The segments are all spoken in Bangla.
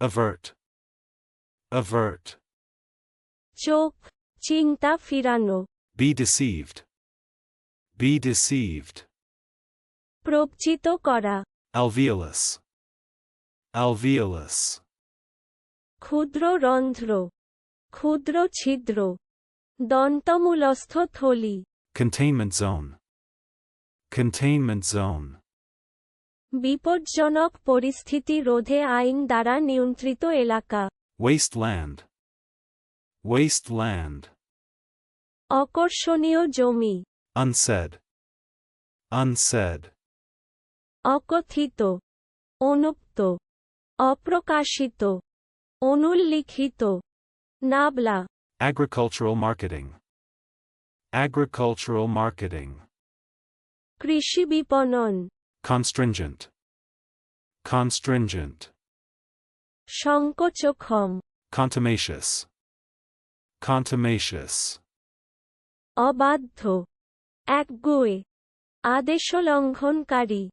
avert, avert, চোখ চিন্তা ফিরানো be deceived, be deceived, প্রবচিত করা alveolus, alveolus, ক্ষুদ্র রন্ধ্র ক্ষুদ্র ছিদ্র দন্তমূলস্থ থলি containment zone, containment zone, বিপজ্জনক পরিস্থিতি রোধে আইন দ্বারা নিয়ন্ত্রিত এলাকা। ওয়েস্টল্যান্ড ওয়েস্টল্যান্ড আকর্ষণীয় জমি। আনসেড আনসেড অকথিত। অনুক্ত। অপ্রকাশিত। অনুল্লিখিত। নাবলা। অ্যাগ্রিকালচারাল মার্কেটিং অ্যাগ্রিকালচারাল মার্কেটিং কৃষি বিপণন। Constringent, constringent, সংকোচক্ষম contumacious, contumacious, অবাধ্য একগুয়ে আদেশলঙ্ঘনকারী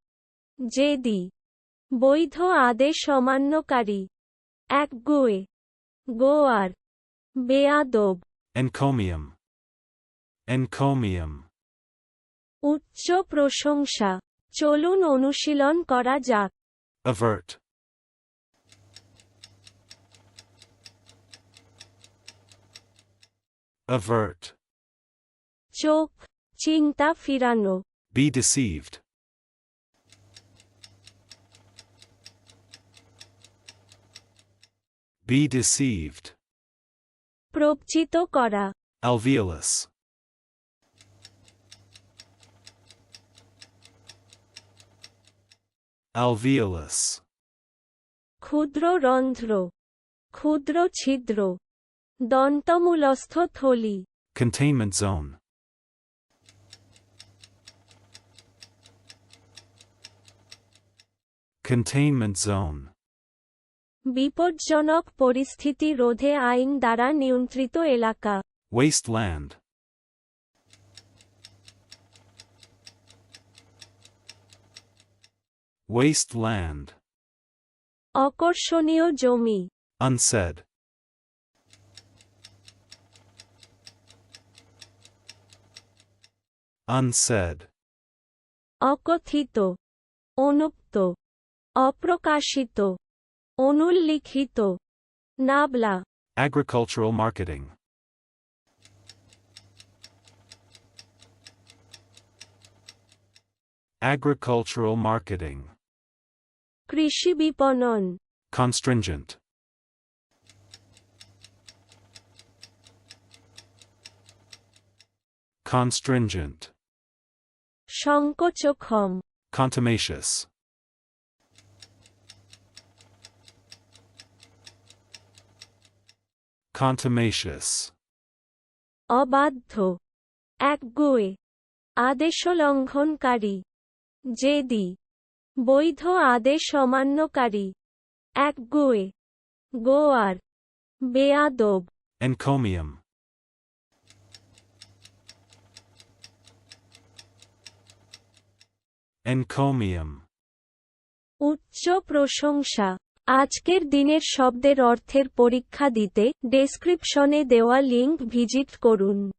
জেদি বৈধ আদেশ অমান্যকারী একগুয়ে গোয়ার বেয়াদব encomium, encomium, উচ্চ প্রশংসা চলুন অনুশীলন করা যাক avert, avert, চোখ চিন্তা ফিরানো be deceived, be deceived, প্রবচিত করা alveolus, alveolus, ক্ষুদ্র রন্ধ্র ক্ষুদ্র ছিদ্র দন্তমূলস্থ থলি containment zone, containment zone, বিপজ্জনক পরিস্থিতি রোধে আইন দ্বারা নিয়ন্ত্রিত এলাকা wasteland, wasteland, অকর্ষণীয় জমি unsaid, unsaid, অকথিত অনুক্ত অপ্রকাশিত অনুল্লিখিত নাবলা agricultural marketing, agricultural marketing, কৃষি বিপণন constringent, constringent, সংকোচক্ষম contumacious, contumacious, অবাধ্য একগুয়ে আদেশলঙ্ঘনকারী জেদি বৈধ আদেশ অমান্যকারী। একগুয়ে গোয়ার। বেয়াদব। encomium, encomium, উচ্চ প্রশংসা। আজকের দিনের শব্দের অর্থের পরীক্ষা দিতে ডেসক্রিপশনে দেওয়া লিঙ্ক ভিজিট করুন।